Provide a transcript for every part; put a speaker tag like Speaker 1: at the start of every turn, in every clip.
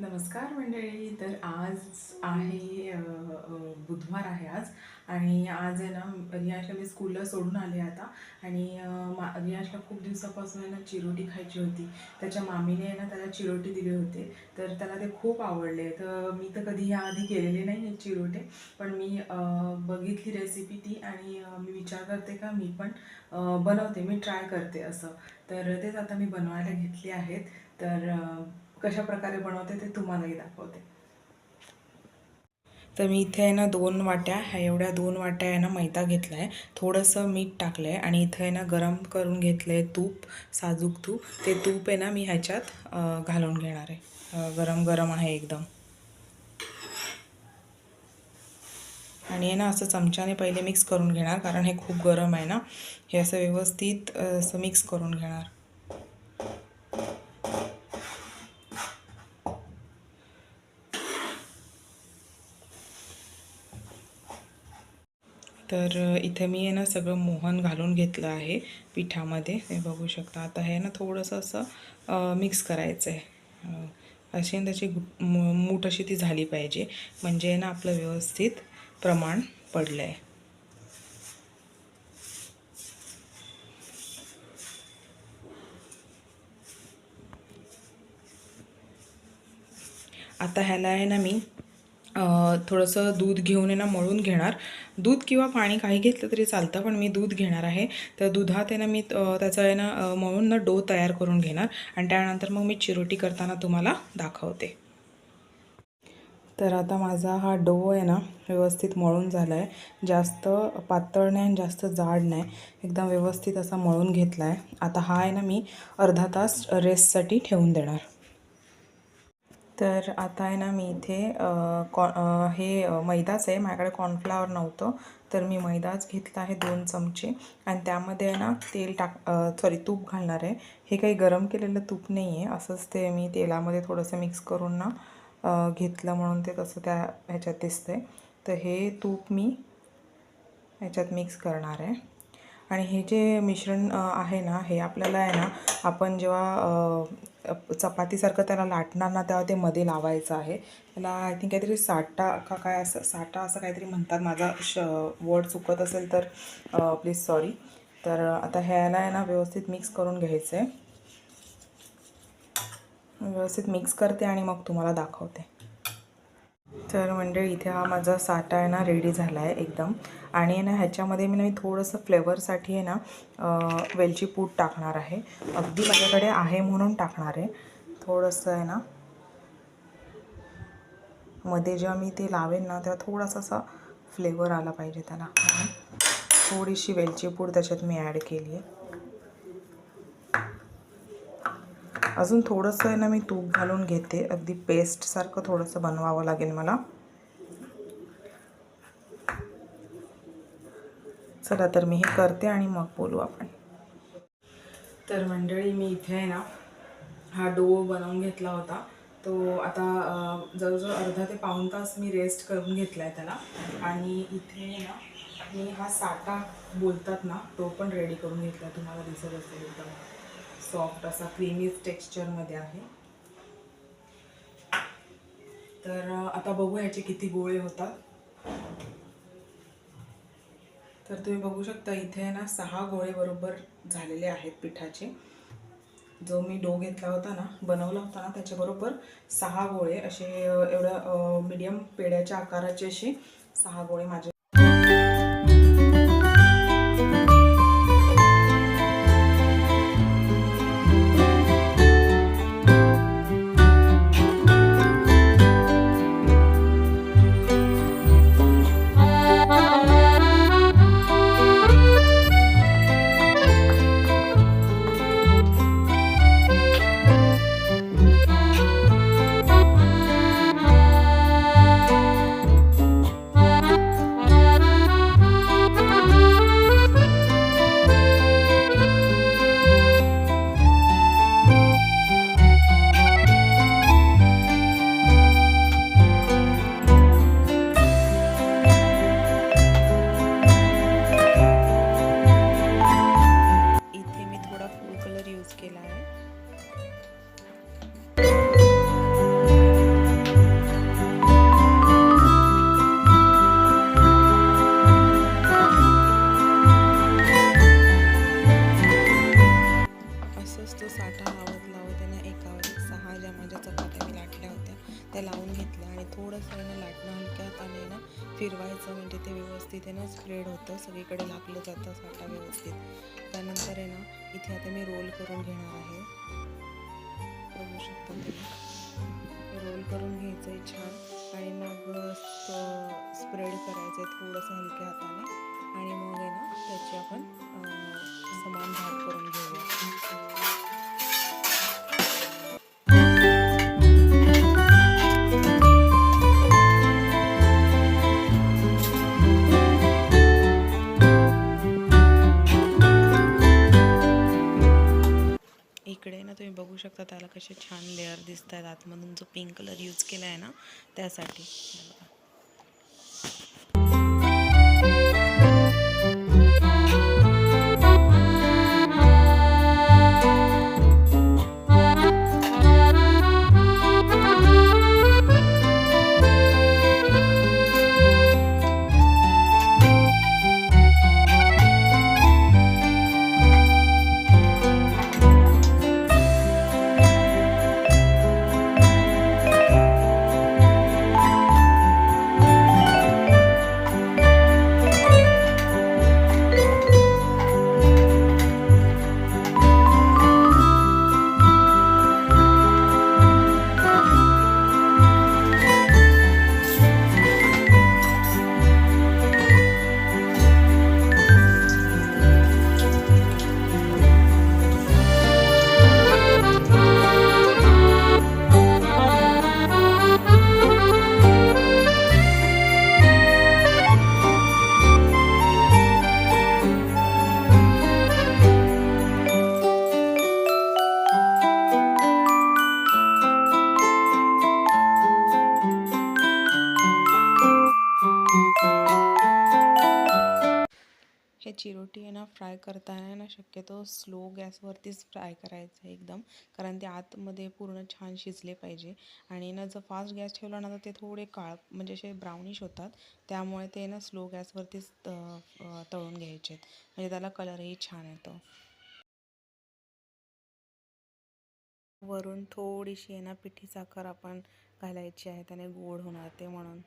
Speaker 1: नमस्कार मंडळी तर आज आहे बुधवार आहे आज. आणि आज आहे ना रियाशला मी स्कूलला सोडून आले आता. आणि मा रियाशला खूप दिवसापासून आहे ना चिरोटी खायची होती. त्याच्या मामीने आहे ना त्याला चिरोटी दिले होते. तर त्याला ते खूप आवडले. तर मी तर कधी याआधी केलेले नाही आहेत चिरोटे. पण मी बघितली रेसिपी ती आणि मी विचार करते का मी पण बनवते. मी ट्राय करते असं. तर तेच आता मी बनवायला घेतले आहेत. तर कशा प्रकारे बनवते ते तुम्हालाही दाखवते. तर मी इथे आहे ना दोन वाट्या ह्या एवढ्या दोन वाट्या आहे ना मैदा घेतला आहे थोडंसं मीठ टाकलं आहे आणि इथे आहे ना गरम करून घेतलं आहे तूप साजूक तूप. ते तूप आहे ना मी ह्याच्यात घालून घेणार आहे. गरम गरम आहे एकदम. आणि आहे ना असं चमच्याने पहिले मिक्स करून घेणार कारण हे खूप गरम आहे ना. हे असं व्यवस्थित असं मिक्स करून घेणार. तर इथे मी आहे ना सगळं मोहन घालून घेतलं आहे पिठामध्ये. हे बघू शकता आता हे ना थोडंसं असं मिक्स करायचं आहे अशी ना त्याची गु- मूठ अशी ती झाली पाहिजे. म्हणजे आहे ना आपलं व्यवस्थित प्रमाण पडलं आहे आता ह्याला आहे ना मी थोडंसं दूध घेऊन आहे ना मळून घेणार. दूध किंवा पाणी काही घेतलं तरी चालतं पण मी दूध घेणार आहे. तर दुधात आहे ना मी त्याचं आहे ना मळून ना डो तयार करून घेणार. आणि त्यानंतर मग मी चिरोटी करताना तुम्हाला दाखवते. तर आता माझा हा डो आहे ना व्यवस्थित मळून झाला आहे जास्त पातळ नाही आणि जास्त जाड नाही. एकदम व्यवस्थित असा मळून घेतला आहे आता हा आहे ना मी अर्धा तास रेस्टसाठी ठेवून देणार. तर आता आहे ना मी इथे कॉ हे मैदाच आहे. माझ्याकडे कॉर्नफ्लावर नव्हतं. तर मी मैदाच घेतला आहे दोन चमचे. आणि त्यामध्ये आहे ना तेल टाक सॉरी तूप घालणार आहे. हे काही गरम केलेलं तूप नाही आहे असंच ते मी तेलामध्ये थोडंसं मिक्स करून ना घेतलं म्हणून ते तसं त्या ह्याच्यात दिसतंय. तर हे तूप मी ह्याच्यात मिक्स करणार आहे. आणि हे जे मिश्रण आहे ना हे आपल्याला आहे ना आपण जेव्हा चपातीसारखं त्याला लाटणार ना तेव्हा ते मध्ये लावायचं आहे. त्याला आय थिंक काहीतरी साटा का काय असं साटा असं काहीतरी म्हणतात. माझा श वर्ड चुकत असेल तर प्लीज सॉरी तर आता ह्याला आहे ना व्यवस्थित मिक्स करून घ्यायचं आहे व्यवस्थित मिक्स करते आणि मग तुम्हाला दाखवते. तर मंडळी इथे हा माझा साठा आहे ना रेडी झाला आहे एकदम. आणि ना ह्याच्यामध्ये मी ना मी थोडंसं फ्लेवरसाठी आहे ना वेलची पूड टाकणार आहे. अगदी माझ्याकडे आहे म्हणून टाकणार आहे. थोडंसं आहे ना मध्ये जेव्हा मी ते लावेन ना तेव्हा थोडासा असा फ्लेवर आला पाहिजे त्याला. थोडीशी वेलची पूड त्याच्यात मी ॲड केली आहे अजून थोडंसं आहे ना मी तूप घालून घेते. अगदी पेस्टसारखं थोडंसं बनवावं लागेल मला. चला तर मी हे करते आणि मग बोलू आपण. तर मंडळी मी इथे आहे ना हा डो बनवून घेतला होता. तो आता जवळजवळ अर्धा ते पाऊण तास मी रेस्ट करून घेतला आहे त्याला. आणि इथे ना मी हा साटा बोलतात ना तो पण रेडी करून घेतला तुम्हाला दिसत असेल एकदम. सॉफ्ट असा क्रीमी टेक्स्चरमध्ये आहे. तर आता बघू याचे किती गोळे होतात. तर तुम्ही बघू शकता इथे आहे ना सहा गोळे बरोबर झालेले आहेत पिठाचे. जो मी डो घेतला होता ना बनवला होता ना त्याच्याबरोबर सहा गोळे असे एवढ्या मीडियम पेड्याच्या आकाराचे असे सहा गोळे माझे फिरवायचं म्हणजे ते व्यवस्थित आहे ना स्प्रेड होतं सगळीकडे लागलं जातं साठा व्यवस्थित. त्यानंतर आहे ना इथे आता मी रोल करून घेणार आहे. बघू शकता तुम्ही. रोल करून घ्यायचं आहे छान. आणि मग स्प्रेड करायचं आहे थोडंसं हलक्या हाताने. आणि मग आहे ना त्याची आपण समान भाग कसे छान लेअर दिसत आहेत आतमधून जो पिंक कलर यूज केला आहे ना त्यासाठी बघा. चिरोटी आहे ना फ्राय करताना ना शक्यतो स्लो गॅसवरतीच फ्राय करायचं आहे एकदम. कारण ते आतमध्ये पूर्ण छान शिजले पाहिजे. आणि ना जर फास्ट गॅस ठेवला ना तर ते थोडे काळ म्हणजे असे ब्राउनिश होतात. त्यामुळे ते ना स्लो गॅसवरतीच त- तळून घ्यायचे आहेत. म्हणजे त्याला कलरही छान येतो. वरून थोडीशी आहे ना पिठी साखर आपण घालायची आहे. त्याने गोड होणार ते म्हणून.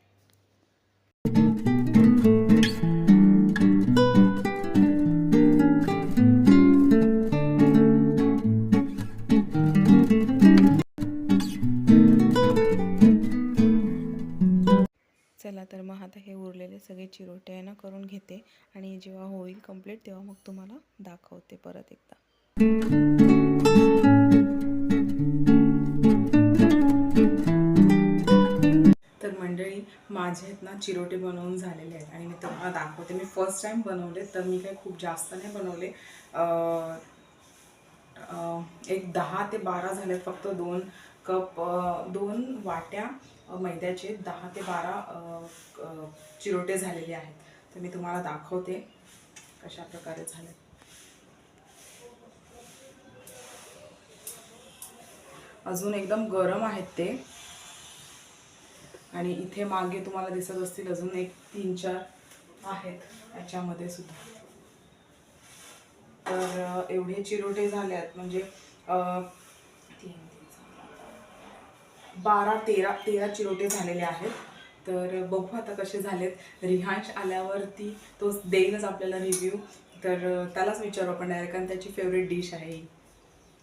Speaker 1: चला तर मग आता हे उरलेले सगळे चिरोटे आहे ना करून घेते आणि जेव्हा होईल कंप्लीट तेव्हा मग तुम्हाला दाखवते परत एकदा. तर मंडळी माझे आहेत ना चिरोटे बनवून झालेले आहेत आणि मी तुम्हाला दाखवते. मी फर्स्ट टाइम बनवले तर मी काही खूप जास्त नाही बनवले. एक दहा ते बारा झाले फक्त दोन कप दोन वाट्या मैद्याचे दहा ते बारा चिरोटे झालेले आहेत. तर मी तुम्हाला दाखवते कशा प्रकारे झाले अजून एकदम गरम आहेत ते. आणि इथे मागे तुम्हाला दिसत असतील अजून एक तीन चार आहेत याच्यामध्ये सुद्धा. तर एवढे चिरोटे झाले आहेत म्हणजे तीन, बारा तेरा तेरा चिरोटे झालेले आहेत. तर बघू आता कसे झालेत. रिहांश आल्यावरती तो देईलच आपल्याला रिव्ह्यू तर त्यालाच विचारू आपण डायरेक्ट कारण त्याची फेवरेट डिश आहे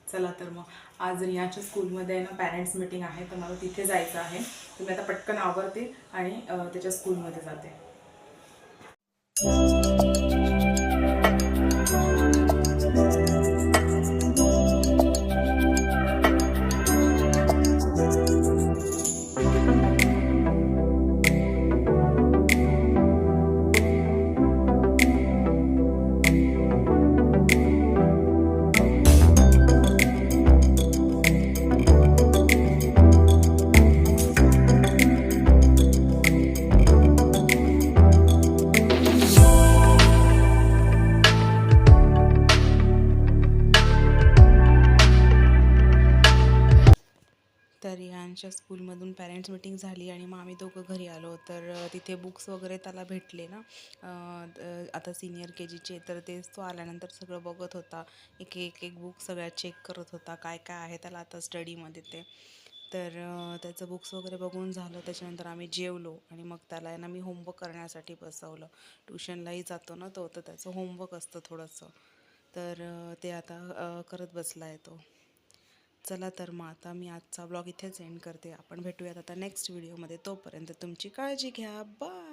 Speaker 1: चला तर मग. आज रियाच्या स्कूलमध्ये आहे ना पॅरेंट्स मीटिंग आहे. तर मला तिथे जायचं आहे. तर मी आता पटकन आवरते आणि त्याच्या स्कूलमध्ये जाते. तर रियांच्या स्कूलमधून पॅरेंट्स मीटिंग झाली आणि मग आम्ही दोघं घरी आलो. तर तिथे बुक्स वगैरे त्याला भेटले ना. आता सिनियर के जीचे तर तेच तो आल्यानंतर सगळं बघत होता. एक एक एक बुक सगळ्या चेक करत होता. काय काय आहे त्याला आता स्टडीमध्ये ते.
Speaker 2: तर त्याचं बुक्स वगैरे बघून झालं. त्याच्यानंतर आम्ही जेवलो आणि मग त्याला ना मी होमवर्क करण्यासाठी बसवलं. ट्युशनलाही जातो ना तो तर त्याचं होमवर्क असतं थोडंसं. तर ते आता करत बसला आहे तो. चला तर मग आता मी आजचा ब्लॉग इथेच एंड करते. आपण भेटूयात आता नेक्स्ट व्हिडिओमध्ये तोपर्यंत तुमची काळजी घ्या. बाय